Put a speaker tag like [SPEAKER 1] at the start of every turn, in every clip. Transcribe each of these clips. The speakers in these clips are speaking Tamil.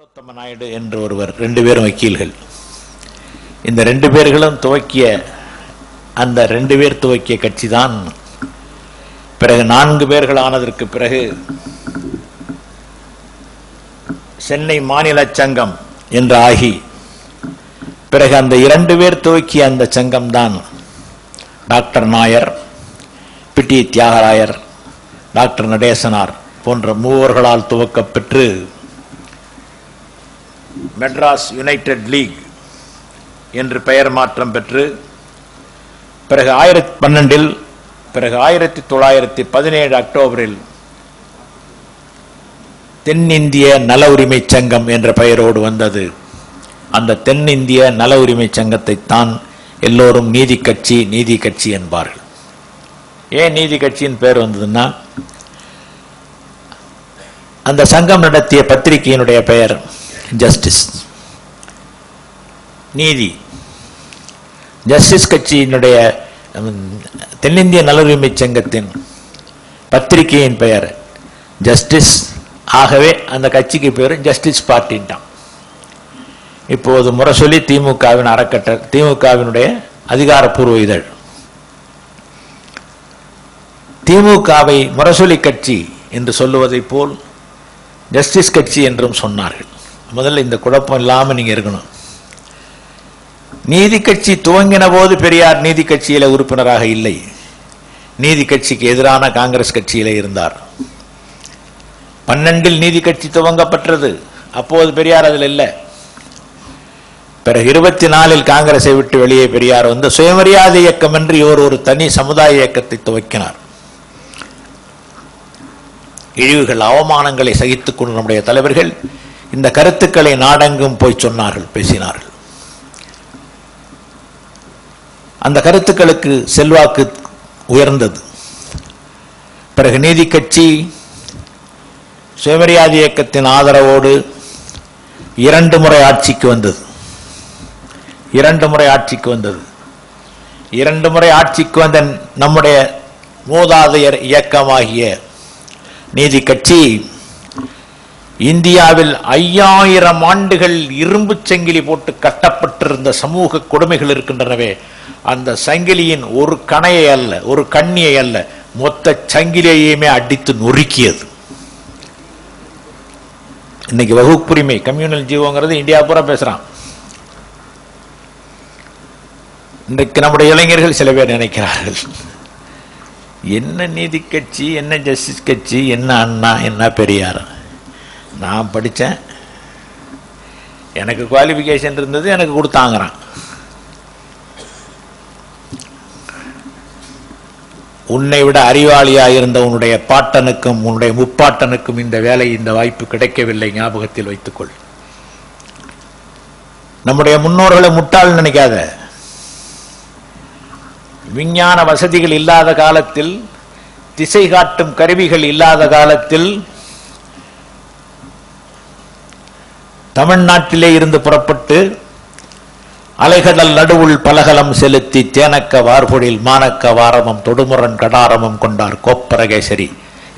[SPEAKER 1] புருஷோத்தம நாயுடு என்று ஒருவர் ரெண்டு பேரும் வக்கீல்கள். இந்த ரெண்டு பேர்களும் துவக்கிய அந்த ரெண்டு பேர் துவக்கிய கட்சி தான் பிறகு நான்கு பேர்கள் ஆனதற்கு பிறகு சென்னை மாநில சங்கம் என்று ஆகி பிறகு அந்த இரண்டு பேர் துவக்கிய அந்த சங்கம் தான் டாக்டர் நாயர் பிடி தியாகராயர் டாக்டர் நடேசனார் போன்ற மூவர்களால் துவக்கப்பெற்று மெட்ராஸ் யுனைடெட் லீக் என்று பெயர் மாற்றம் பெற்று பிறகு ஆயிரத்தி பன்னெண்டில் பிறகு ஆயிரத்தி தொள்ளாயிரத்தி பதினேழு அக்டோபரில் தென்னிந்திய நல உரிமை சங்கம் என்ற பெயரோடு வந்தது. அந்த தென்னிந்திய நல உரிமை சங்கத்தை தான் எல்லோரும் நீதி கட்சி நீதி கட்சி என்பார்கள். ஏன் நீதி கட்சியின் பேர் வந்ததுன்னா அந்த சங்கம் நடத்திய பத்திரிகையினுடைய பெயர் ஜஸ்டிஸ் நீதி. ஜஸ்டிஸ் கட்சியினுடைய தென்னிந்திய நலவுரிமை சங்கத்தின் பத்திரிகையின் பெயர் ஜஸ்டிஸ் ஆகவே அந்த கட்சிக்கு பேர் ஜஸ்டிஸ் பார்ட்டின்ட்டான் இப்போது முரசொலி திமுகவின் அறக்கட்ட திமுகவினுடைய அதிகாரப்பூர்வ இதழ். திமுகவை முரசொலி கட்சி என்று சொல்லுவதைப் போல் ஜஸ்டிஸ் கட்சி என்றும் சொன்னார்கள். முதல்ல இந்த குழப்பம் இல்லாமல் நீங்க இருக்கணும். நீதி கட்சி துவங்கின போது பெரியார் நீதி கட்சியில உறுப்பினராக இல்லை. நீதி கட்சிக்கு எதிரான காங்கிரஸ் கட்சியில இருந்தார். பன்னெண்டில் நீதி கட்சி துவங்கப்பட்டது. அப்போது பெரியார் அதில் இல்லை. பிறகு இருபத்தி நாலில் காங்கிரஸை விட்டு வெளியே பெரியார் வந்து சுயமரியாதை இயக்கம் என்று இவர் ஒரு தனி சமுதாய இயக்கத்தை துவக்கினார். இழிவுகள் அவமானங்களை சகித்துக் கொண்டு நம்முடைய தலைவர்கள் இந்த கருத்துக்களை நாடெங்கும் போய் சொன்னார்கள் பேசினார்கள். அந்த கருத்துக்களுக்கு செல்வாக்கு உயர்ந்தது. பிறகு நீதி கட்சி சுயமரியாதை இயக்கத்தின் ஆதரவோடு இரண்டு முறை ஆட்சிக்கு வந்தது. இரண்டு முறை ஆட்சிக்கு வந்தது. இரண்டு முறை ஆட்சிக்கு வந்த நம்முடைய மூதாதையர் இயக்கமாகிய நீதி கட்சி இந்தியாவில் ஐயாயிரம் ஆண்டுகள் இரும்பு சங்கிலி போட்டு கட்டப்பட்டிருந்த சமூக கொடுமைகள் இருக்கின்றனவே அந்த சங்கிலியின் ஒரு கணையை அல்ல ஒரு கண்ணியை அல்ல மொத்த சங்கிலியையுமே அடித்து நொறுக்கியது. இன்னைக்கு வகுப்புரிமை கம்யூனல் ஜீவோங்கிறது இந்தியா பூரா பேசுறான். இன்றைக்கு நம்முடைய இளைஞர்கள் சில பேர் நினைக்கிறார்கள் என்ன நீதி கட்சி என்ன ஜஸ்டிஸ் கட்சி என்ன அண்ணா என்ன பெரியார்? நான் படித்தேன் எனக்கு குவாலிஃபிகேஷன் இருந்தது எனக்கு கொடுத்தாங்கிறான். உன்னை விட அறிவாளியாக இருந்த உன்னுடைய பாட்டனுக்கும் உன்னுடைய முப்பாட்டனுக்கும் இந்த வேலை இந்த வாய்ப்பு கிடைக்கவில்லை ஞாபகத்தில் வைத்துக்கொள். நம்முடைய முன்னோர்களை முட்டாள் நினைக்காத. விஞ்ஞான வசதிகள் இல்லாத காலத்தில் திசை காட்டும் கருவிகள் இல்லாத காலத்தில் தமிழ்நாட்டிலே இருந்து புறப்பட்டு அலைகடல் நடுவுள் பலகலம் செலுத்தி தேனக்க வார்பொழில் மானக்க வாரமும் தொடுமுரன் கடாரமும் கொண்டார் கோப்பரகேசரி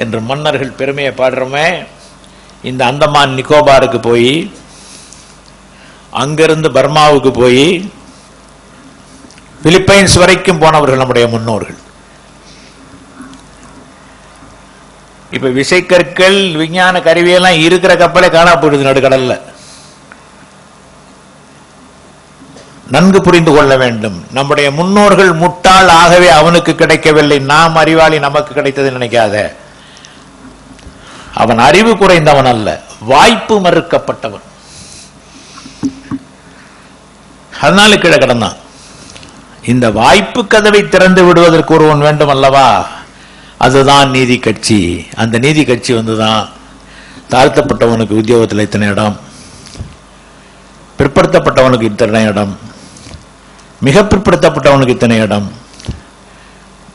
[SPEAKER 1] என்று மன்னர்கள் பெருமையை பாடுறோமே. இந்த அந்தமான் நிக்கோபாருக்கு போய் அங்கிருந்து பர்மாவுக்கு போய் பிலிப்பைன்ஸ் வரைக்கும் போனவர்கள் நம்முடைய முன்னோர்கள். இப்ப விசைக்கற்கள் விஞ்ஞான கருவியெல்லாம் இருக்கிற கப்பலே காணா போயிடுது நடுக்கடல்ல. நன்கு புரிந்து கொள்ள வேண்டும். நம்முடைய முன்னோர்கள் முட்டாள் ஆகவே அவனுக்கு கிடைக்கவில்லை. நாம் அறிவாளி நமக்கு கிடைத்தது நினைக்காத. அவன் அறிவு குறைந்தவன் அல்ல. வாய்ப்பு மறுக்கப்பட்டவன். அதனால கீழே கிடந்தான். இந்த வாய்ப்பு கதவை திறந்து விடுவதற்கு ஒருவன் வேண்டும் அல்லவா? அதுதான் நீதி கட்சி. அந்த நீதி கட்சி வந்துதான் தாழ்த்தப்பட்டவனுக்கு உத்தியோகத்தில் இத்தனை இடம் பிற்படுத்தப்பட்டவனுக்கு இத்தனை இடம் மிக பிற்படுத்தப்பட்டவனுக்கு இத்தனை இடம்.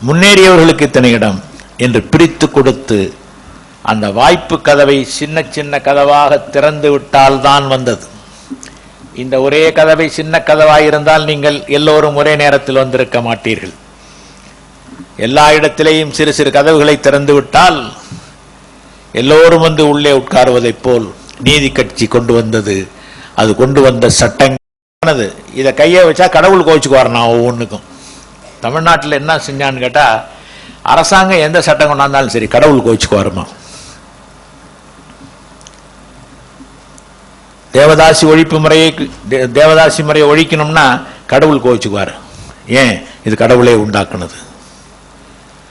[SPEAKER 1] முன்னேறியவர்களுக்கு இத்தனை இடம் என்று பிரித்து கொடுத்து அந்த வாய்ப்பு கதவை சின்ன சின்ன கதவாக திறந்து விட்டால் தான் வந்தது. இந்த ஒரே கதவை சின்ன கதவாய் இருந்தால் நீங்கள் எல்லோரும் ஒரே நேரத்தில் வந்திருக்க மாட்டீர்கள். எல்லா இடத்திலேயும் சிறு சிறு கதவுகளை திறந்து விட்டால் எல்லோரும் வந்து உள்ளே உட்காருவதைப் போல் நீதி கட்சி கொண்டு வந்தது. அது கொண்டு வந்த சட்டங்கள் சட்டங்களானது இதை கையை வச்சா கடவுள் கோவிச்சுக்குவார் நான் ஒவ்வொன்றுக்கும் தமிழ்நாட்டில் என்ன செஞ்சான்னு கேட்டா அரசாங்கம் எந்த சட்டம் கொண்டாந்தாலும் சரி கடவுள் கோவிச்சுக்குவாருமா. தேவதாசி ஒழிப்பு முறையை தேவதாசி முறையை ஒழிக்கணும்னா கடவுள் கோவிச்சுக்குவார். ஏன்? இது கடவுளே உண்டாக்குனது.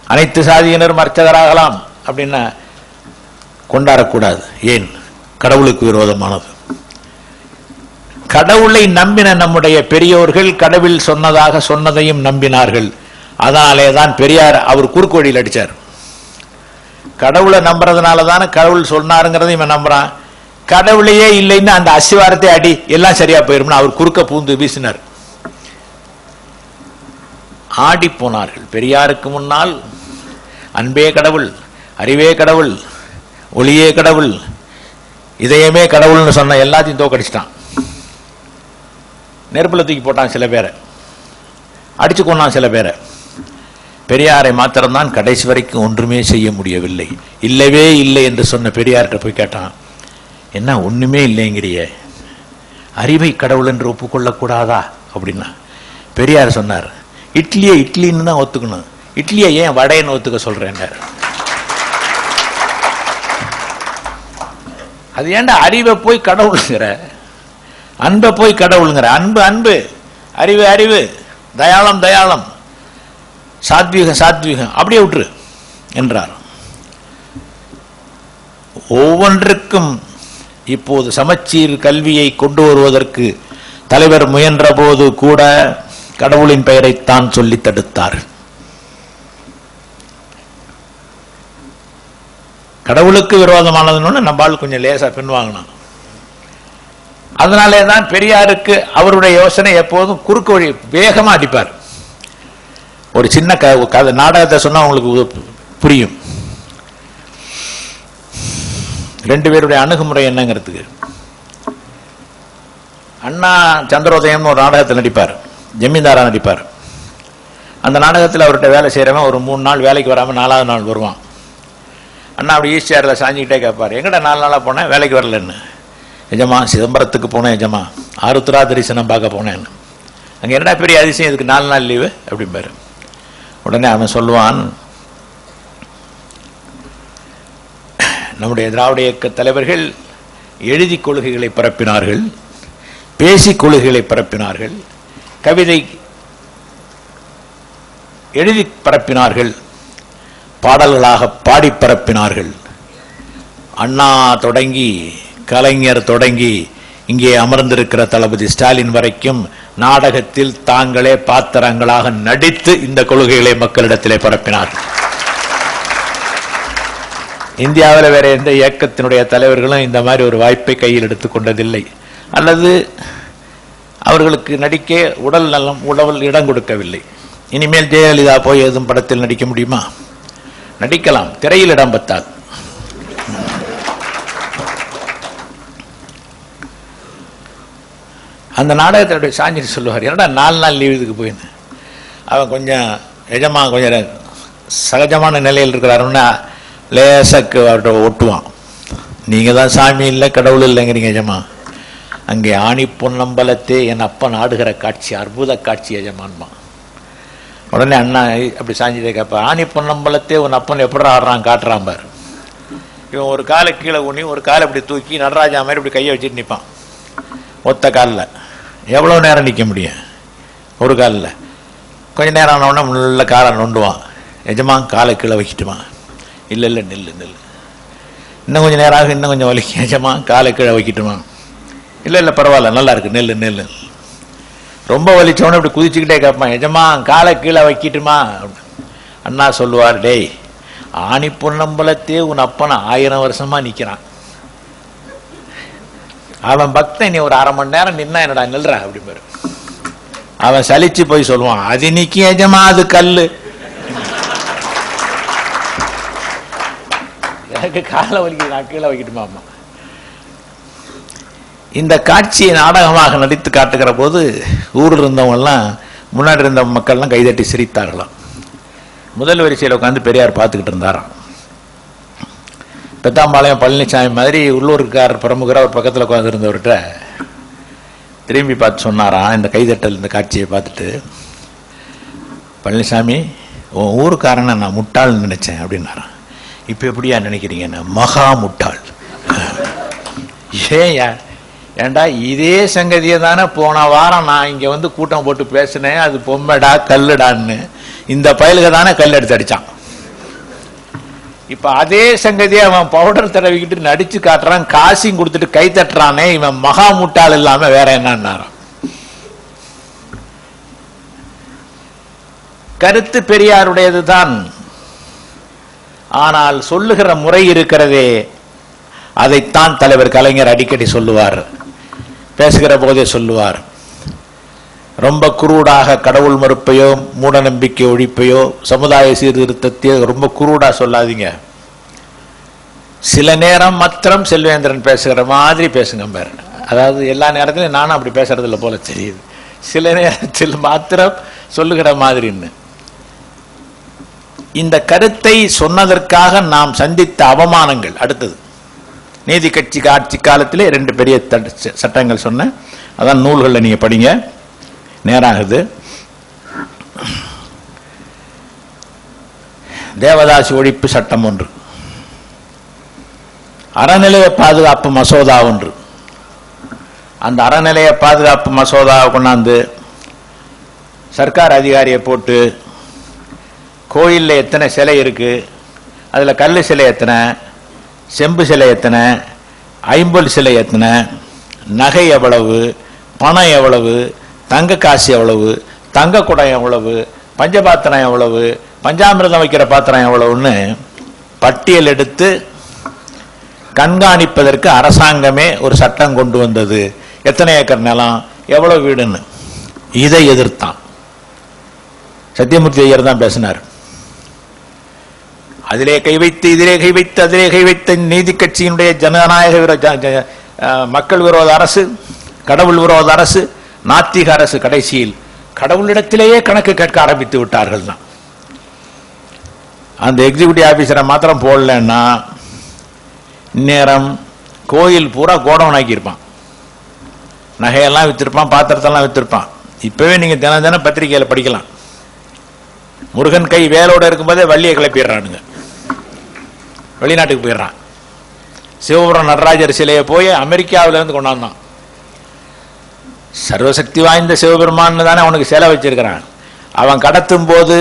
[SPEAKER 1] அனைத்து சாதியினரும் அர்ச்சகராகலாம் அப்படின்னா கொண்டாடக்கூடாது. ஏன்? கடவுளுக்கு விரோதமானது. கடவுளை நம்பின நம்முடைய பெரியோர்கள் கடவுள் சொன்னதாக சொன்னதையும் நம்பினார்கள். அதனாலே தான் பெரியார் அவர் குறுக்கு வழியில் கடவுளை நம்புறதுனால தானே கடவுள் சொன்னாருங்கிறதையும் இவன் நம்புறான். கடவுளையே இல்லைன்னு அந்த அசிவாரத்தை அடி எல்லாம் சரியா போயிரும்னு அவர் குறுக்க பூந்து வீசினார். ஆடி போனார்கள். பெரியாருக்கு முன்னால் அன்பே கடவுள் அறிவே கடவுள் ஒளியே கடவுள் இதயமே கடவுள்னு சொன்ன எல்லாத்தையும் தோக்கடிச்சிட்டான். நெருப்பில் தூக்கி போட்டான் சில பேரை. அடிச்சு கொண்டான் சில பேரை. பெரியாரை மாத்திரம்தான் கடைசி வரைக்கும் ஒன்றுமே செய்ய முடியவில்லை. இல்லவே இல்லை என்று சொன்ன பெரியார்கிட்ட போய் கேட்டான் என்ன ஒண்ணுமே இல்லைங்கிறிய. அறிவை கடவுள் என்று ஒப்புக்கொள்ளக்கூடாதா அப்படின்னா பெரியார் சொன்னார் இட்லியை இட்லின்னு தான் ஒத்துக்கணும். இட்லியை ஏன் வடைன்னு ஒத்துக்க சொல்கிறேன் அது ஏன்டா அறிவை போய் கடவுளுங்கிற? அன்பை போய் கடவுளுங்கிற. அன்பு அன்பு. அறிவு அறிவு. தயாளம் தயாளம். சாத்வீகம் சாத்வீகம். அப்படியே விட்டுரு என்றார். ஒவ்வொன்றுக்கும் இப்போது சமச்சீர் கல்வியை கொண்டு வருவதற்கு தலைவர் முயன்ற போது கூட கடவுளின் பெயரைத்தான் சொல்லி தடுத்தார். கடவுளுக்கு விரோதமானதுன்னு நம்மால் கொஞ்சம் லேசா பின்வாங்கினான் அதனாலே தான் பெரியாருக்கு அவருடைய யோசனை எப்போதும் குறுக்கு வழி வேகமா அடிப்பார். ஒரு சின்ன க கதை நாடகத்தை சொன்னா உங்களுக்கு புரியும். ரெண்டு பேருடைய அணுகுமுறை என்னங்கிறதுக்கு. அண்ணா சந்திரோதயம்னு ஒரு நாடகத்தில் நடிப்பார். ஜமீன்தாரா நடிப்பார். அந்த நாடகத்தில் அவர்கிட்ட வேலை செய்கிறவன் ஒரு மூணு நாள் வேலைக்கு வராமல் நாலாவது நாள் வருவான். அண்ணா அப்படி ஈஸ்டியாரில் சாஞ்சிக்கிட்டே கேட்பார் எங்கடா நாலு நாளாக போனேன் வேலைக்கு வரலன்னு. எஜமா சிதம்பரத்துக்கு போனேன் எஜமா. ஆருத்ரா தரிசனம் பார்க்க போனேன்னு அங்கே என்னடா பெரிய அதிசயம் இதுக்கு நாலு நாள் லீவு அப்படிம்பாரு. உடனே அவன் சொல்லுவான் நம்முடைய திராவிட இயக்க தலைவர்கள் எழுதி கொள்கைகளை பரப்பினார்கள் பேசி கொள்கைகளை பரப்பினார்கள் கவிதை எழுதி பரப்பினார்கள் பாடல்களாக பாடி பரப்பினார்கள். அண்ணா தொடங்கி கலைஞர் தொடங்கி இங்கே அமர்ந்திருக்கிற தளபதி ஸ்டாலின் வரைக்கும் நாடகத்தில் தாங்களே பாத்திரங்களாக நடித்து இந்த கொள்கைகளை மக்களிடத்திலே பரப்பினார்கள் இந்தியாவில் வேற எந்த இயக்கத்தினுடைய தலைவர்களும் இந்த மாதிரி ஒரு வாய்ப்பை கையில் எடுத்துக் கொண்டதில்லை. அல்லது அவர்களுக்கு நடிக்க உடல் நலம் உடல் இடம் கொடுக்கவில்லை. இனிமேல் ஜெயலலிதா போய் எதுவும் படத்தில் நடிக்க முடியுமா? நடிக்கலாம். திரையில் இடம் பத்தாது. அந்த நாடகத்தினுடைய சாஞ்சிட்டு சொல்லுவார் என்னடா நாலு நாள் லீவ் இதுக்கு போயின்னு? அவன் கொஞ்சம் எஜமா கொஞ்சம் சகஜமான நிலையில் இருக்கிறாருன்னா லேசக்கு அவர்கிட்ட ஒட்டுவான். நீங்கள் தான் சாமி இல்லை கடவுள் இல்லைங்கிறீங்க எஜமா. அங்கே ஆணி பொன்னம்பலத்தே என் அப்பன் ஆடுகிற காட்சி அற்புத காட்சி எஜமான்மா உடனே அண்ணா அப்படி சாஞ்சிட்டே கேட்பா ஆணி பொன்னம்பலத்தே உன் அப்பன் எப்படி ஆடுறான் காட்டுறான் பாரு. இவன் ஒரு காலை கீழே ஊனி ஒரு காலை இப்படி தூக்கி நடராஜா மாதிரி இப்படி கையை வச்சுட்டு நிற்பான் ஒத்த காலில். எவ்வளோ நேரம் நிற்க முடியும்? ஒரு காலில். கொஞ்சம் நேரம் ஆனவுடனே நல்ல காலை நொண்டுவான். எஜமா காலை கீழே வைக்கட்டுமா? இல்லை இல்லை நெல் நெல் இன்னும் கொஞ்சம் நேரம் ஆகும் இன்னும் கொஞ்சம் வலிக்கும். எஜமா காலை கீழே வைக்கட்டுமா? இல்லை இல்லை பரவாயில்ல நல்லா இருக்கு. நெல் நெல் ரொம்ப வலிச்சவனே இப்படி குதிச்சுக்கிட்டே கேட்பான். எஜமா காலை கீழே வைக்கட்டுமா? அண்ணா சொல்லுவார் டேய் ஆணி பொன்னம்பலத்தே உன் அப்பனை ஆயிரம் வருஷமாக நிற்கிறான் அவன் பக்தன் நீ ஒரு அரை மணி நேரம் நின்னா என்னடா நில்ற அப்படிம்பாரு. அவன் சலிச்சு போய் சொல்லுவான் அது நிக்கி எஜமா அது கல்லு. எனக்கு காலை வலிக்கு நான் கீழே வைக்கட்டுமாமா இந்த காட்சியை நாடகமாக நடித்து காட்டுகிற போது ஊரில் இருந்தவங்க எல்லாம் முன்னாடி இருந்த மக்கள்லாம் கைதட்டி சிரித்தார்களாம். முதல் வரிசையில் உட்காந்து பெரியார் பார்த்துக்கிட்டு இருந்தாராம். பெத்தாம்பாளையம் பழனிசாமி மாதிரி உள்ளூர்கார் பிரமுகராக அவர் பக்கத்தில் உட்காந்துருந்தவர்கிட்ட திரும்பி பார்த்து சொன்னாராம் இந்த கைதட்டல் இந்த காட்சியை பார்த்துட்டு. பழனிசாமி உன் ஊருக்காரனை நான் முட்டாள்னு நினச்சேன் அப்படின்னாரான் இப்போ எப்படியா நினைக்கிறீங்க? நான் மகா முட்டாள். ஏன்யா ஏண்டா இதே சங்கதியை தானே போன வாரம் நான் இங்கே வந்து கூட்டம் போட்டு பேசினேன் அது பொம்மைடா கல்லுடான்னு. இந்த பயலுக்கு தானே கல் எடுத்து அடிச்சான். இப்ப அதே சங்கதியை அவன் பவுடர் தடவிக்கிட்டு நடிச்சு காட்டுறான் காசையும் கொடுத்துட்டு கை தட்டுறானே இவன் மகா முட்டாள் இல்லாம வேற என்னன்னாராம். கருத்து பெரியாருடையதுதான். ஆனால் சொல்லுகிற முறை இருக்கிறதே அதைத்தான் தலைவர் கலைஞர் அடிக்கடி சொல்லுவார் பேசுகிற போதே சொல்லுவார். ரொம்ப குரூடாக கடவுள் மறுப்பையோ மூட நம்பிக்கை ஒழிப்பையோ சமுதாய சீர்திருத்தத்தையோ ரொம்ப குரூடாக சொல்லாதீங்க. சில நேரம் மாத்திரம் செல்வேந்திரன் பேசுகிற மாதிரி பேசுங்க பாரு. அதாவது எல்லா நேரத்திலையும் நானும் அப்படி பேசுறதில்ல போல தெரியுது. சில நேரத்தில் மாத்திரம் சொல்லுகிற மாதிரின்னு இந்த கருத்தை சொன்னதற்காக நாம் சந்தித்த அவமானங்கள் அடுத்தது. நீதி கட்சி ஆட்சி காலத்திலே ரெண்டு பெரிய சட்டங்கள் சொன்னேன். அதான் நூல்களில் நீங்கள் படிங்க. நேராகுது. தேவதாசி ஒழிப்பு சட்டம் ஒன்று. அறநிலைய பாதுகாப்பு மசோதா ஒன்று. அந்த அறநிலைய பாதுகாப்பு மசோதாவை கொண்டாந்து சர்க்கார் அதிகாரியை போட்டு கோயிலில் எத்தனை சிலை இருக்கு அதில் கல் சிலை எத்தனை செம்பு சிலை எத்தனை ஐம்பல் சிலை எத்தனை நகை எவ்வளவு பணம் எவ்வளவு தங்க காசு எவ்வளவு தங்க குடம் எவ்வளவு பஞ்சபாத்திரம் எவ்வளவு பஞ்சாமிரதம் வைக்கிற பாத்திரம் எவ்வளவுன்னு பட்டியல் எடுத்து கண்காணிப்பதற்கு அரசாங்கமே ஒரு சட்டம் கொண்டு வந்தது. எத்தனை ஏக்கர் நிலம் எவ்வளவு வீடுன்னு. இதை எதிர்த்தான். சத்தியமூர்த்தி ஐயர் தான் பேசினார். அதிலே கை வைத்து இதிலே கை வைத்து அதிலே கை வைத்த நீதி கட்சியினுடைய ஜனநாயக விரோத மக்கள் விரோத அரசு கடவுள் விரோத அரசு நாத்திக அரசு கடைசியில் கடவுளிடத்திலேயே கணக்கு கேட்க ஆரம்பித்து விட்டார்கள் தான். அந்த எக்ஸிக்யூட்டிவ் ஆபீசரை மாத்திரம் போடலன்னா இந்நேரம் கோயில் பூரா கோடவுன் ஆக்கியிருப்பான் நகையெல்லாம் வித்திருப்பான் பாத்திரத்தெல்லாம் வித்திருப்பான். இப்பவே நீங்க தினம் தினம் பத்திரிகையில படிக்கலாம். முருகன் கை வேலோட இருக்கும்போதே வள்ளியை கிளப்பிடுறானுங்க. வெளிநாட்டுக்கு போயிடுறான். சிவபுரம் நடராஜர் சிலையை போய் அமெரிக்காவிலேருந்து கொண்டாந்தான். சர்வசக்தி வாய்ந்த சிவபெருமான் தானே அவனுக்கு சிலை வச்சிருக்கிறான். அவன் கடத்தும் போது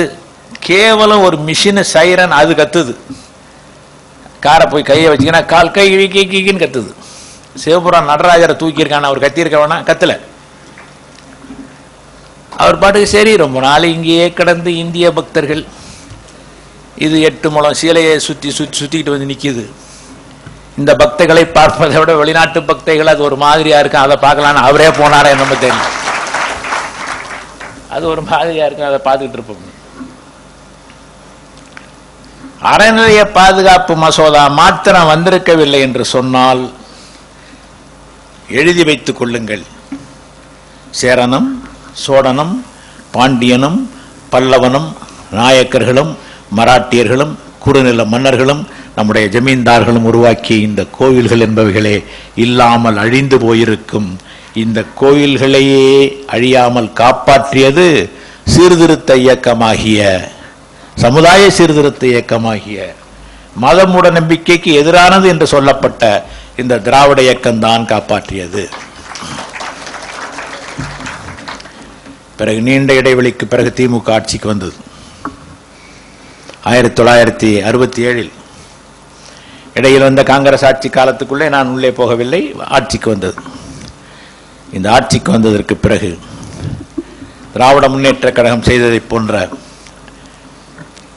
[SPEAKER 1] கேவலம் ஒரு மிஷினு சைரன் அது கத்துது. காரை போய் கையை வச்சுக்கினா கால் கை கீ கீக்கின்னு கத்துது. சிவபுரம் நடராஜரை தூக்கியிருக்கான் அவர் கத்தியிருக்கவனா கத்தலை. கத்தல அவர் பாட்டுக்கு சரி ரொம்ப நாள் இங்கேயே கிடந்து இந்திய பக்தர்கள். இது எட்டு மூலம் சீலையை சுற்றி சுற்றி சுற்றிக்கிட்டு வந்து நிற்கிது இந்த பக்தைகளை பார்ப்பதை விட வெளிநாட்டு பக்தைகள் அது ஒரு மாதிரியா இருக்கும் அதை பார்க்கலான்னு அவரே போனாரா என்னமோ தெரியும் அது ஒரு மாதிரியா இருக்கும் அதை பார்த்துக்கிட்டு இருப்போம். அறநிலைய பாதுகாப்பு மசோதா மாத்திரம் வந்திருக்கவில்லை என்று சொன்னால் எழுதி வைத்துக் கொள்ளுங்கள். சேரனும் சோழனும் பாண்டியனும் பல்லவனும் நாயக்கர்களும் மராட்டியர்களும் குறுநில மன்னர்களும் நம்முடைய ஜமீன்தார்களும் உருவாக்கிய இந்த கோவில்கள் என்பவைகளே இல்லாமல் அழிந்து போயிருக்கும். இந்த கோயில்களையே அழியாமல் காப்பாற்றியது சீர்திருத்த இயக்கமாகிய சமுதாய சீர்திருத்த இயக்கமாகிய மத மூட நம்பிக்கைக்கு எதிரானது என்று சொல்லப்பட்ட இந்த திராவிட இயக்கம்தான் காப்பாற்றியது. பிறகு நீண்ட இடைவெளிக்கு பிறகு திமுக ஆட்சிக்கு வந்தது. ஆயிரத்தி தொள்ளாயிரத்தி அறுபத்தி ஏழில் இடையில் வந்த காங்கிரஸ் ஆட்சி காலத்துக்குள்ளே நான் உள்ளே போகவில்லை ஆட்சிக்கு வந்தது. இந்த ஆட்சிக்கு வந்ததற்கு பிறகு திராவிட முன்னேற்ற கழகம் செய்ததைப் போன்ற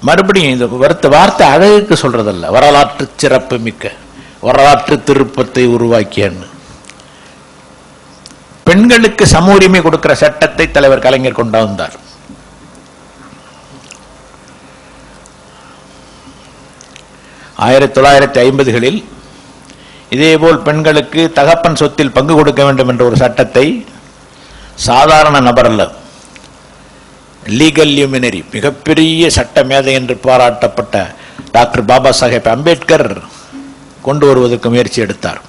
[SPEAKER 1] மறுபடியும் இந்த வருத்த வார்த்தை அழகுக்கு சொல்றதல்ல. வரலாற்று சிறப்பு மிக்க வரலாற்று திருப்பத்தை உருவாக்கியன்னு பெண்களுக்கு சம உரிமை கொடுக்கிற சட்டத்தை தலைவர் கலைஞர் கொண்டு வந்தார். ஆயிரத்தி தொள்ளாயிரத்தி ஐம்பதுகளில் இதேபோல் பெண்களுக்கு தகப்பன் சொத்தில் பங்கு கொடுக்க வேண்டும் என்ற ஒரு சட்டத்தை சாதாரண நபர் அல்ல லீகல் லியூமினரி மிகப்பெரிய சட்ட மேதை என்று பாராட்டப்பட்ட டாக்டர் பாபா சாஹேப் அம்பேத்கர் கொண்டு வருவதற்கு முயற்சி எடுத்தார்.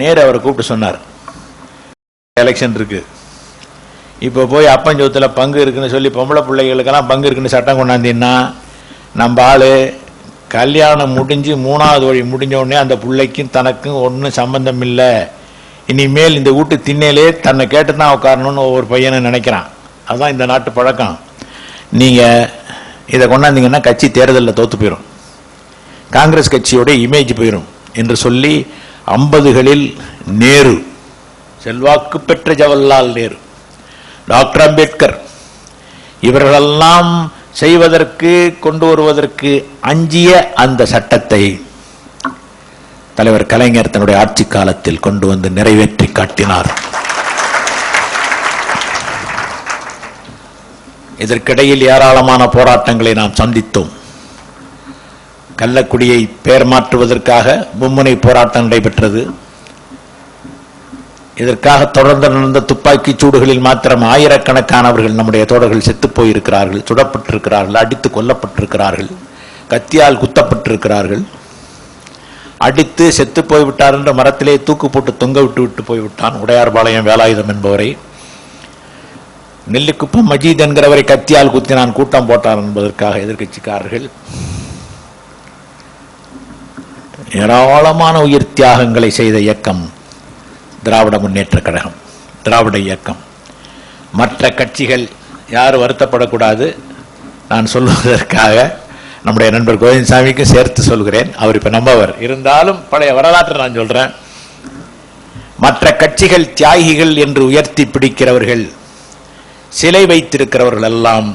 [SPEAKER 1] நேரு அவர் கூப்பிட்டு சொன்னார் எலெக்ஷன் இருக்கு. இப்போ போய் அப்பஞ்சோத்தில் பங்கு இருக்குன்னு சொல்லி பொம்பளை பிள்ளைகளுக்கெல்லாம் பங்கு இருக்குன்னு சட்டம் கொண்டாந்தீங்கன்னா நம்ம ஆள் கல்யாணம் முடிஞ்சு மூணாவது வழி முடிஞ்ச உடனே அந்த பிள்ளைக்கும் தனக்கும் ஒன்றும் சம்பந்தம் இல்லை. இனிமேல் இந்த வீட்டு திண்ணையிலே தன்னை கேட்டு தான் உட்காரணும்னு ஒவ்வொரு பையனும் நினைக்கிறான். அதுதான் இந்த நாட்டு பழக்கம். நீங்கள் இதை கொண்டாந்தீங்கன்னா கட்சி தேர்தலில் தோற்று போயிடும் காங்கிரஸ் கட்சியோட இமேஜ் போயிடும் என்று சொல்லி ஐம்பதுகளில் நேரு செல்வாக்கு பெற்ற ஜவஹர்லால் நேரு டாக்டர் அம்பேத்கர் இவர்களெல்லாம் செய்வதற்கு கொண்டு வருவதற்கு அஞ்சிய அந்த சட்டத்தை தலைவர் கலைஞர் தன்னுடைய ஆட்சி காலத்தில் கொண்டு வந்து நிறைவேற்றி காட்டினார். இதற்கிடையில் ஏராளமான போராட்டங்களை நாம் சந்தித்தோம். கள்ளக்குடியை பெயர் மாற்றுவதற்காக மும்முனை போராட்டம் நடைபெற்றது. இதற்காக தொடர்ந்து நடந்த துப்பாக்கிச் சூடுகளில் மாத்திரம் ஆயிரக்கணக்கானவர்கள் நம்முடைய தோழர்கள் செத்துப் போயிருக்கிறார்கள் சுடப்பட்டிருக்கிறார்கள் அடித்து கொல்லப்பட்டிருக்கிறார்கள் கத்தியால் குத்தப்பட்டிருக்கிறார்கள். அடித்து செத்து போய்விட்டார் என்று மரத்திலே தூக்கு போட்டு தொங்க விட்டு விட்டு போய்விட்டான் உடையார்பாளையம் வேலாயுதம் என்பவரை. நெல்லுக்குப்பம் மஜீத் என்கிறவரை கத்தியால் குத்தினான் கூட்டம் போட்டார் என்பதற்காக எதிர்க்கட்சிக்காரர்கள். ஏராளமான உயிர் தியாகங்களை செய்த இயக்கம். திராவிட முன்னேற்ற கழகம் திராவிட இயக்கம். மற்ற கட்சிகள் யாரும் வருத்தப்படக்கூடாது. நான் சொல்வதற்காக நம்முடைய நண்பர் கோவிந்தசாமிக்கு சேர்த்து சொல்கிறேன். அவர் இப்போ நம்பவர். இருந்தாலும் பழைய வரலாற்றை நான் சொல்கிறேன் மற்ற கட்சிகள் தியாகிகள் என்று உயர்த்தி பிடிக்கிறவர்கள் சிலை வைத்திருக்கிறவர்கள் எல்லாம்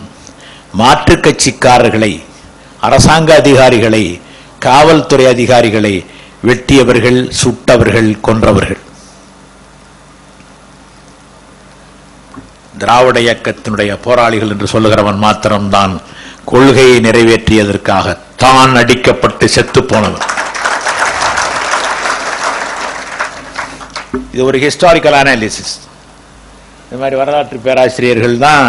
[SPEAKER 1] மாற்றுக் கட்சிக்காரர்களை அரசாங்க அதிகாரிகளை காவல்துறை அதிகாரிகளை வெட்டியவர்கள் சுட்டவர்கள் கொன்றவர்கள். திராவிட இயக்கத்தினுடைய போராளிகள் என்று சொல்லுகிறவன் மாத்திரம்தான் கொள்கையை நிறைவேற்றியதற்காக தான் அடிக்கப்பட்டு செத்து போனவன். இது ஒரு ஹிஸ்டாரிக்கல் அனாலிசிஸ் இந்த மாதிரி வரலாற்று பேராசிரியர்கள் தான்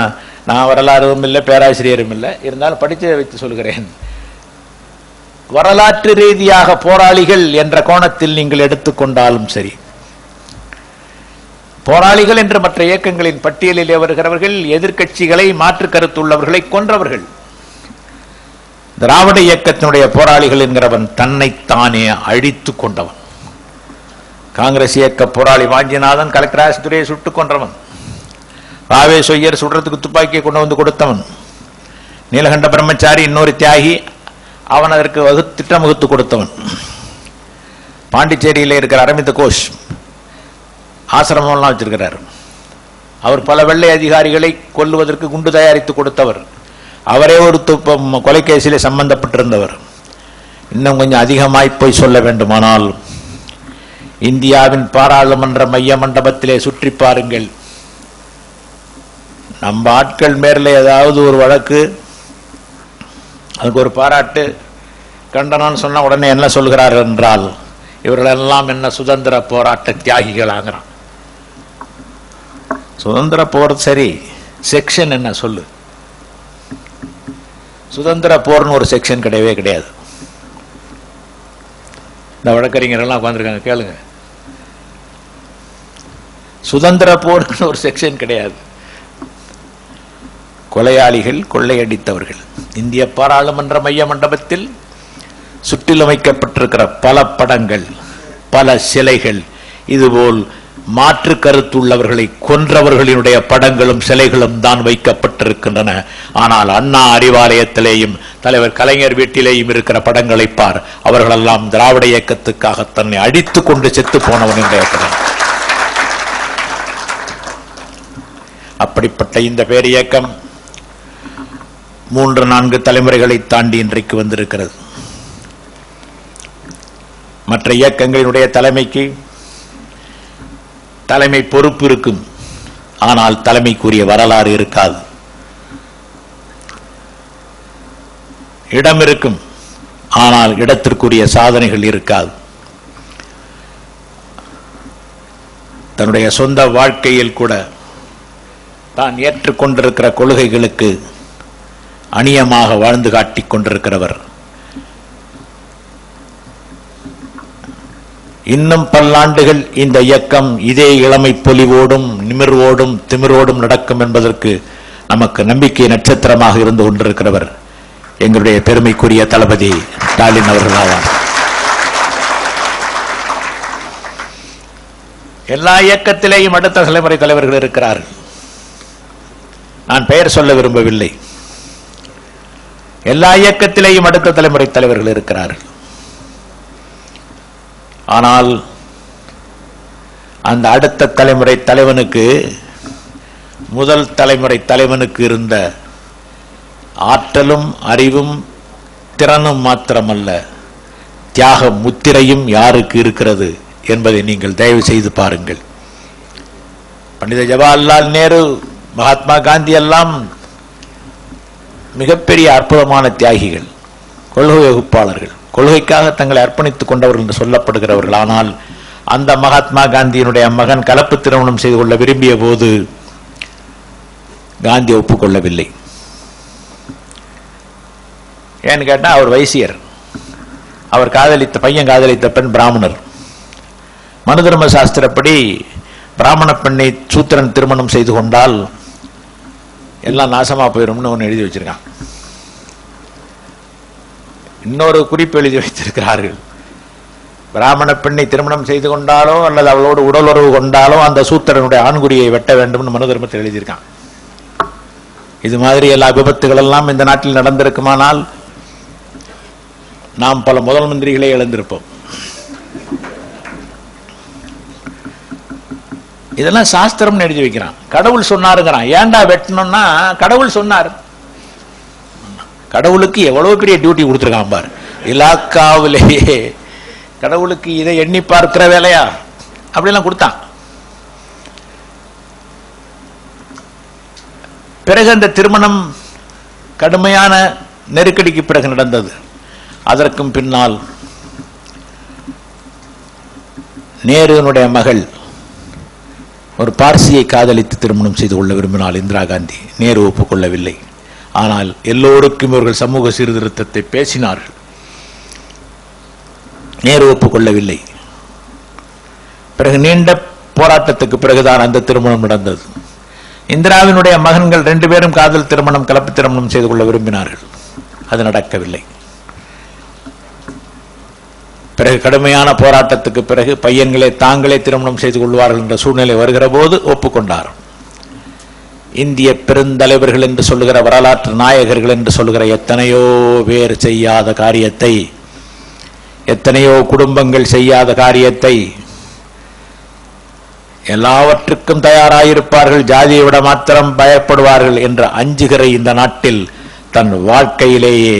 [SPEAKER 1] நான் வரலாறும் இல்லை பேராசிரியரும் இல்லை இருந்தாலும் படித்து வைத்து சொல்கிறேன். வரலாற்று ரீதியாக போராளிகள் என்ற கோணத்தில் நீங்கள் எடுத்துக்கொண்டாலும் சரி போராளிகள் என்ற மற்ற இயக்கங்களின் பட்டியலிலே வருகிறவர்கள் எதிர்க்கட்சிகளை மாற்று கருத்துள்ளவர்களை கொன்றவர்கள். திராவிட இயக்கத்தினுடைய போராளிகள் என்கிறவன் தன்னைத்தானே அழித்து கொண்டவன். காங்கிரஸ் இயக்க போராளி வாஞ்சிநாதன் கலெக்டர் ஆசித்துறையை சுட்டுக் கொன்றவன். ராவே சொய்யர் சுடுறதுக்கு துப்பாக்கியை கொண்டு வந்து கொடுத்தவன். நீலகண்ட பிரம்மச்சாரி இன்னொரு தியாகி அவன் அதற்கு வகு திட்டம் வகுத்து கொடுத்தவன். பாண்டிச்சேரியில் இருக்கிற அரவிந்த கோஷ் ஆசிரமம்லாம் வச்சிருக்கிறார். அவர் பல வெள்ளை அதிகாரிகளை கொல்லுவதற்கு குண்டு தயாரித்து கொடுத்தவர். அவரே ஒரு கொலைக்கேசிலே சம்பந்தப்பட்டிருந்தவர். இன்னும் கொஞ்சம் அதிகமாய் போய் சொல்ல வேண்டுமானால் இந்தியாவின் பாராளுமன்ற மைய மண்டபத்திலே சுற்றி பாருங்கள். நம்ம ஆட்கள் மேல ஏதாவது ஒரு வழக்கு அதுக்கு ஒரு பாராட்டு கண்டனம்னு சொன்னால் உடனே என்ன சொல்கிறார் என்றால் இவர்களெல்லாம் என்ன சுதந்திர போராட்ட தியாகிகளாகிறான். சுதந்திர போர் சரி செக்ஷன் என்ன சொல்லு. சுதந்திர போர்னு ஒரு செக்ஷன் கிடையவே கிடையாது. இந்த வழக்கறிஞர் எல்லாம் உட்காந்துருக்காங்க கேளுங்க. சுதந்திர போர்னு ஒரு செக்ஷன் கிடையாது. கொலையாளிகள் கொள்ளையடித்தவர்கள். இந்திய பாராளுமன்ற மைய மண்டபத்தில் சுற்றிலமைக்கப்பட்டிருக்கிற பல படங்கள் பல சிலைகள் இதுபோல் மாற்று கருத்துள்ளவர்களை கொன்றவர்களினுடைய படங்களும் சிலைகளும் தான் வைக்கப்பட்டிருக்கின்றன. ஆனால் அண்ணா அறிவாலயத்திலேயும் தலைவர் கலைஞர் வீட்டிலேயும் இருக்கிற படங்களை பார். அவர்களெல்லாம் திராவிட இயக்கத்துக்காக தன்னை அடித்துக் கொண்டு செத்து போனவனுடைய படம் அப்படிப்பட்ட இந்த பேர் இயக்கம் மூன்று நான்கு தலைமுறைகளை தாண்டி இன்றைக்கு வந்திருக்கிறது. மற்ற இயக்கங்களினுடைய தலைமைக்கு தலைமை பொறுப்பு இருக்கும். ஆனால் தலைமைக்குரிய வரலாறு இருக்காது. இடம் இருக்கும். ஆனால் இடத்திற்குரிய சாதனைகள் இருக்காது. தன்னுடைய சொந்த வாழ்க்கையில் கூட தான் ஏற்றுக்கொண்டிருக்கிற கொள்கைகளுக்கு அநியமாக வாழ்ந்து காட்டிக் கொண்டிருக்கிறவர். இன்னும் பல்லாண்டுகள் இந்த இயக்கம் இதே இளமை பொலிவோடும் நிமிர்வோடும் திமிரோடும் நடக்கும் என்பதற்கு நமக்கு நம்பிக்கை நட்சத்திரமாக இருந்து கொண்டிருக்கிறவர் எங்களுடைய பெருமைக்குரிய தளபதி ஸ்டாலின் அவர்களாவார். எல்லா இயக்கத்திலேயும் அடுத்த தலைமுறை தலைவர்கள் இருக்கிறார்கள். நான் பெயர் சொல்ல விரும்பவில்லை. எல்லா இயக்கத்திலேயும் அடுத்த தலைமுறை தலைவர்கள் இருக்கிறார்கள். ஆனால் அந்த அடுத்த தலைமுறை தலைவனுக்கு முதல் தலைமுறை தலைவனுக்கு இருந்த ஆற்றலும் அறிவும் திறனும் மாத்திரமல்ல தியாக முத்திரையும் யாருக்கு இருக்கிறது என்பதை நீங்கள் தயவு செய்து பாருங்கள். பண்டித ஜவஹர்லால் நேரு மகாத்மா காந்தி எல்லாம் மிகப்பெரிய அற்புதமான தியாகிகள் கொள்கை வகுப்பாளர்கள். கொள்கைக்காக தங்களை அர்ப்பணித்துக் கொண்டவர்கள் என்று சொல்லப்படுகிறவர்கள். ஆனால் அந்த மகாத்மா காந்தியினுடைய மகன் கலப்பு திருமணம் செய்து கொள்ள விரும்பிய போது காந்தி ஒப்புக்கொள்ளவில்லை. ஏன்னு கேட்டா அவர் வைசியர். அவர் காதலித்த பையன் காதலித்த பெண் பிராமணர். மனு தர்ம சாஸ்திரப்படி பிராமண பெண்ணை சூத்திரன் திருமணம் செய்து கொண்டால் எல்லாம் நாசமா போயிடும்னு ஒன்று எழுதி வச்சிருக்கான். இன்னொரு குறிப்பு எழுதி வைத்திருக்கிறார்கள். பிராமண பெண்ணை திருமணம் செய்து கொண்டாலோ அல்லது அவளோடு உடல் உறவு கொண்டாலோ அந்த சூத்திரனுடைய ஆண்குறியை வெட்ட வேண்டும்னு மனு தர்மத்தில் எழுதியிருக்கான். இது மாதிரி எல்லா விபத்துகள் எல்லாம் இந்த நாட்டில் நடந்திருக்குமானால் நாம் பல முதல் மந்திரிகளை இழந்திருப்போம். இதெல்லாம் சாஸ்திரம்னு எழுதி வைக்கிறான். கடவுள் சொன்னாருங்கிறான். ஏன்டா வெட்டணும்னா கடவுள் சொன்னார். கடவுளுக்கு எவ்வளவு பெரிய டியூட்டி கொடுத்துருக்கான் பார். இலாக்காவிலேயே கடவுளுக்கு இதை எண்ணி பார்க்கிற வேலையா? அப்படிலாம் கொடுத்தான். பிறகு அந்த திருமணம் கடுமையான நெருக்கடிக்கு பிறகு நடந்தது. அதற்கும் பின்னால் நேருனுடைய மகள் ஒரு பார்சியை காதலித்து திருமணம் செய்து கொள்ள விரும்பினாள் இந்திரா காந்தி. நேரு ஒப்புக்கொள்ளவில்லை. ஆனால் எல்லோருக்கும் இவர்கள் சமூக சீர்திருத்தத்தை பேசினார்கள். நேரு ஒப்புக்கொள்ளவில்லை. பிறகு நீண்ட போராட்டத்துக்கு பிறகுதான் அந்த திருமணம் நடந்தது. இந்திராவினுடைய மகன்கள் ரெண்டு பேரும் காதல் திருமணம் கலப்பு திருமணம் செய்து கொள்ள விரும்பினார்கள். அது நடக்கவில்லை. பிறகு கடுமையான போராட்டத்துக்கு பிறகு பையன்களை தாங்களே திருமணம் செய்து கொள்வார்கள் என்ற சூழ்நிலை வருகிற போது ஒப்புக்கொண்டார் இந்திய பெருந்தலைவர்கள் என்று சொல்லுகிற வரலாற்று நாயகர்கள் என்று சொல்லுகிற எத்தனையோ பேர் செய்யாத காரியத்தை எத்தனையோ குடும்பங்கள் செய்யாத காரியத்தை எல்லாவற்றுக்கும் தயாராயிருப்பார்கள். ஜாதியை விட மாத்திரம் பயப்படுவார்கள் என்று அஞ்சுகிற இந்த நாட்டில் தன் வாழ்க்கையிலேயே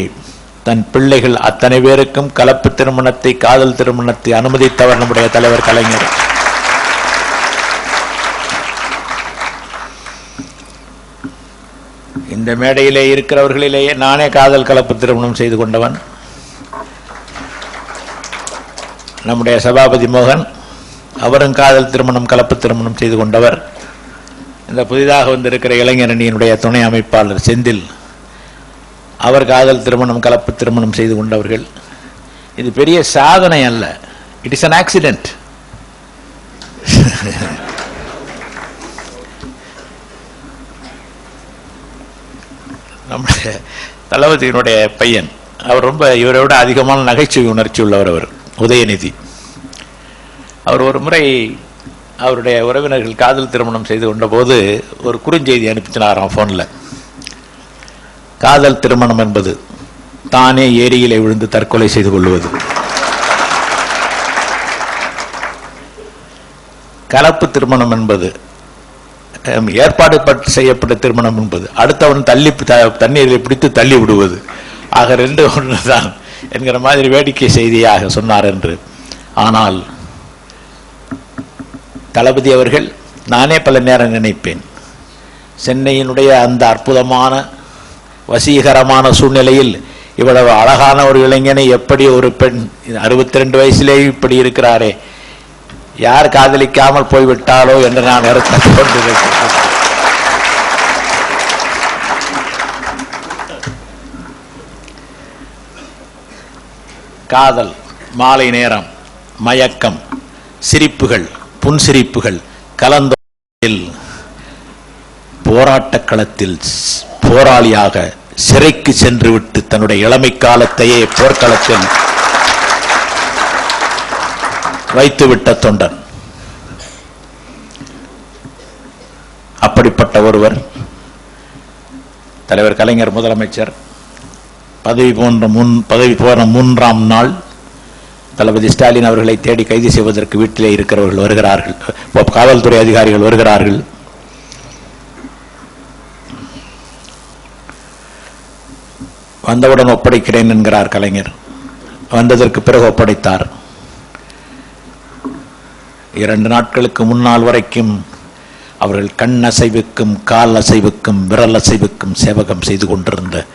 [SPEAKER 1] தன் பிள்ளைகள் அத்தனை பேருக்கும் கலப்பு திருமணத்தை காதல் திருமணத்தை அனுமதித்தவர் நம்முடைய தலைவர் கலைஞர். இந்த மேடையிலே இருக்கிறவர்களிலேயே நானே காதல் கலப்பு திருமணம் செய்து கொண்டவன். நம்முடைய சபாபதி மோகன் அவரும் காதல் திருமணம் கலப்பு திருமணம் செய்து கொண்டவர். இந்த புதிதாக வந்திருக்கிற இளைஞரணியினுடைய துணை அமைப்பாளர் செந்தில் அவர் காதல் திருமணம் கலப்பு திருமணம் செய்து கொண்டவர்கள். இது பெரிய சாதனை அல்ல. இட் இஸ் அன் ஆக்சிடென்ட் நம்முடைய தளபதியினுடைய பையன். அவர் ரொம்ப இவரை விட அதிகமான நகைச்சுவை உணர்ச்சி உள்ளவர் அவர் உதயநிதி. அவர் ஒரு முறை அவருடைய உறவினர்கள் காதல் திருமணம் செய்து கொண்டபோது ஒரு குறுஞ்செய்தி அனுப்பிச்சினாராம் ஃபோனில் காதல் திருமணம் என்பது தானே ஏரியிலே விழுந்து தற்கொலை செய்து கொள்வது. கலப்பு திருமணம் என்பது ஏற்பாடு பட்டு செய்யப்பட்ட திருமணம் என்பது. அடுத்தவன் தள்ளி தண்ணீரை தண்ணீரில் பிடித்து தள்ளி விடுவது. ஆக ரெண்டு ஒன்றுதான் என்கிற மாதிரி வேடிக்கை செய்தியாக சொன்னார் என்று. ஆனால் தளபதி அவர்கள் நானே பல நேரம் நினைப்பேன். சென்னையினுடைய அந்த அற்புதமான வசீகரமான சூழ்நிலையில் இவ்வளவு அழகான ஒரு இளைஞனை எப்படி ஒரு பெண் அறுபத்தி ரெண்டு வயசுலேயே இப்படி இருக்கிறாரே யார் காதலிக்காமல் போய்விட்டாலோ என்று நான் வருத்தம் கொண்டிருக்கிறேன் காதல் மாலை நேரம் மயக்கம் சிரிப்புகள் புன்சிரிப்புகள் கலந்தோரில் போராட்ட களத்தில் போராளியாக சிறைக்கு சென்றுவிட்டு தன்னுடைய இளமை காலத்தையே போர்க்களத்தில் வைத்துவிட்ட தொண்டன். அப்படிப்பட்ட ஒருவர் தலைவர் கலைஞர் முதலமைச்சர் பதவி போன்ற முன் பதவி போன மூன்றாம் நாள் தளபதி ஸ்டாலின் அவர்களை தேடி கைது செய்வதற்கு வீட்டிலே இருக்கிறவர்கள் வருகிறார்கள். காவல்துறை அதிகாரிகள் வருகிறார்கள். வந்தவுடன் ஒப்படைக்கிறேன் என்கிறார் கலைஞர். வந்ததற்கு பிறகு ஒப்படைத்தார். இரண்டு நாட்களுக்கு முன்னால் வரைக்கும் அவர்கள் கண் அசைவுக்கும் கால் அசைவுக்கும் விரல் அசைவுக்கும் சேவகம் செய்து கொண்டிருந்த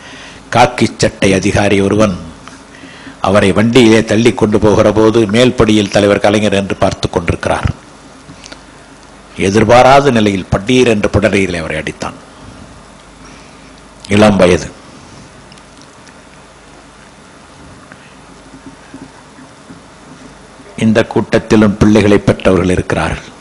[SPEAKER 1] காக்கி சட்டை அதிகாரி ஒருவன் அவரை வண்டியிலே தள்ளி கொண்டு போகிற போது மேல்படியில் தலைவர் கலைஞர் என்று பார்த்து கொண்டிருக்கிறார். எதிர்பாராத நிலையில் பட்டீர் என்ற புடரையில் அவரை அடித்தான். இளம் வயது. இந்த கூட்டத்திலும் பிள்ளைகளை பெற்றவர்கள் இருக்கிறார்கள்.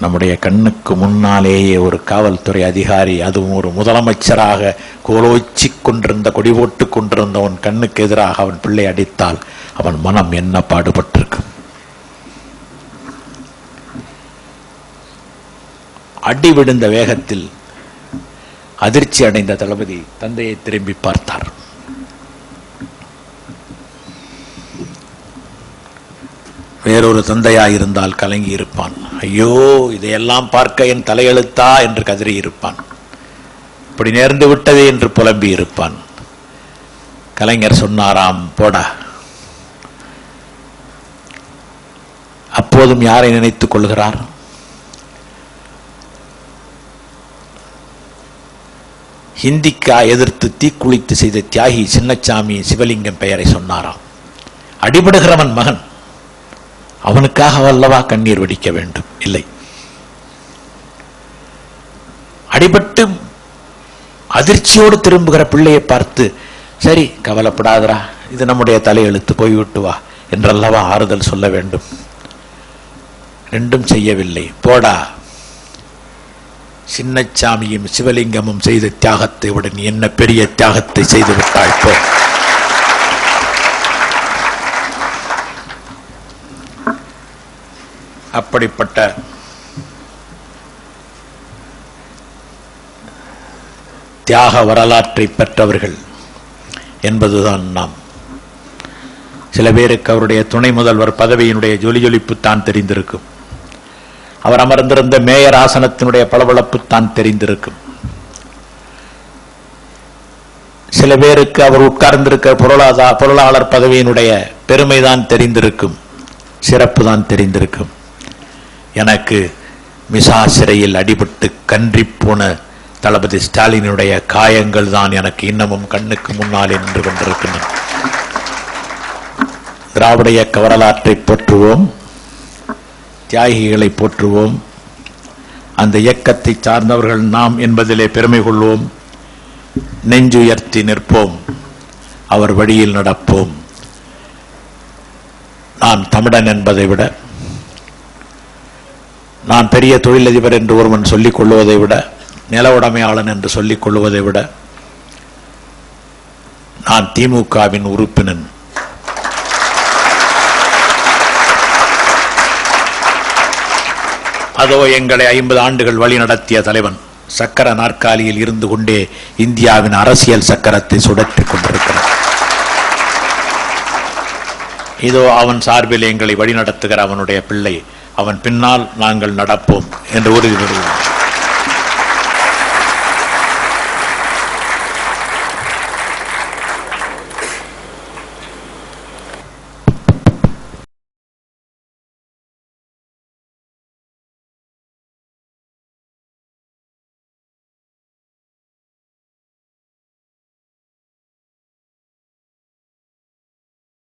[SPEAKER 1] நம்முடைய கண்ணுக்கு முன்னாலேயே ஒரு காவல்துறை அதிகாரி அதுவும் ஒரு முதலமைச்சராக கோலோச்சி கொண்டிருந்த கொடி போட்டுக் கொண்டிருந்தவன் கண்ணுக்கு எதிராக அவன் பிள்ளை அடித்தால் அவன் மனம் என்ன பாடுபட்டிருக்கும் அடி விழுந்த வேகத்தில் அதிர்ச்சி அடைந்த தளபதி தந்தையை திரும்பி பார்த்தார். வேறொரு தந்தையாயிருந்தால் கலங்கி இருப்பான் ஐயோ இதையெல்லாம் பார்க்க என் தலையெழுத்தா? என்று கதறி இருப்பான் இப்படி நேர்ந்து விட்டதே என்று புலம்பி இருப்பான் கலைஞர் சொன்னாராம் போடா. அப்போதும் யாரை நினைத்துக் கொள்கிறார்? ஹிந்திக்கா எதிர்த்து தீக்குளித்து செய்த தியாகி சின்னச்சாமி சிவலிங்கம் பெயரை சொன்னாராம். அடிபடுகிறவன் மகன். அவனுக்காக அல்லவா கண்ணீர் வடிக்க வேண்டும்? இல்லை. அடிபட்டு அதிர்ச்சியோடு திரும்புகிற பிள்ளையை பார்த்து சரி கவலைப்படாதரா இது நம்முடைய தலையெழுத்து போய்விட்டு வா என்றல்லவா ஆறுதல் சொல்ல வேண்டும். ரெண்டும் செய்யவில்லை. போடா சின்னச்சாமியும் சிவலிங்கமும் செய்த தியாகத்தை உடன் என்ன பெரிய தியாகத்தை செய்து விட்டாள் போ. அப்படிப்பட்ட தியாக வரலாற்றை பெற்றவர்கள் என்பதுதான் நாம். சில பேருக்கு அவருடைய துணை முதல்வர் பதவியினுடைய ஜொலி ஜொலிப்பு தான் தெரிந்திருக்கும். அவர் அமர்ந்திருந்த மேயர் ஆசனத்தினுடைய பளபளப்பு தான் தெரிந்திருக்கும். சில பேருக்கு அவர் உட்கார்ந்திருக்க பொருளாதார பொருளாளர் பதவியினுடைய பெருமைதான் தெரிந்திருக்கும். சிறப்பு தான் தெரிந்திருக்கும். எனக்கு மிசா சிறையில் அடிபட்டு கன்றி போன தளபதி ஸ்டாலினுடைய காயங்கள் தான் எனக்கு இன்னமும் கண்ணுக்கு முன்னால் நின்று கொண்டிருக்கின்றன. திராவிட இயக்க வரலாற்றை போற்றுவோம் தியாகிகளை போற்றுவோம் அந்த இயக்கத்தை சார்ந்தவர்கள் நாம் என்பதிலே பெருமை கொள்வோம் நெஞ்சுயர்த்தி நிற்போம் அவர் வழியில் நடப்போம். நான் தமிழன் என்பதை விட நான் பெரிய தொழிலதிபர் என்று ஒருவன் சொல்லிக் கொள்வதை விட நில உடைமையாளன் என்று சொல்லிக் கொள்வதை விட நான் திமுகவின் உறுப்பினன். அதோ எங்களை ஐம்பது ஆண்டுகள் வழி நடத்திய தலைவன் சக்கர நாற்காலியில் இருந்து கொண்டே இந்தியாவின் அரசியல் சக்கரத்தை சுழற்றிக் கொண்டிருக்கிறார் இதோ அவன் சார்பில் எங்களை வழிநடத்துகிற அவனுடைய பிள்ளை அவன் பின்னால் நாங்கள் நடப்போம் என்று உறுதிமொழிவோம்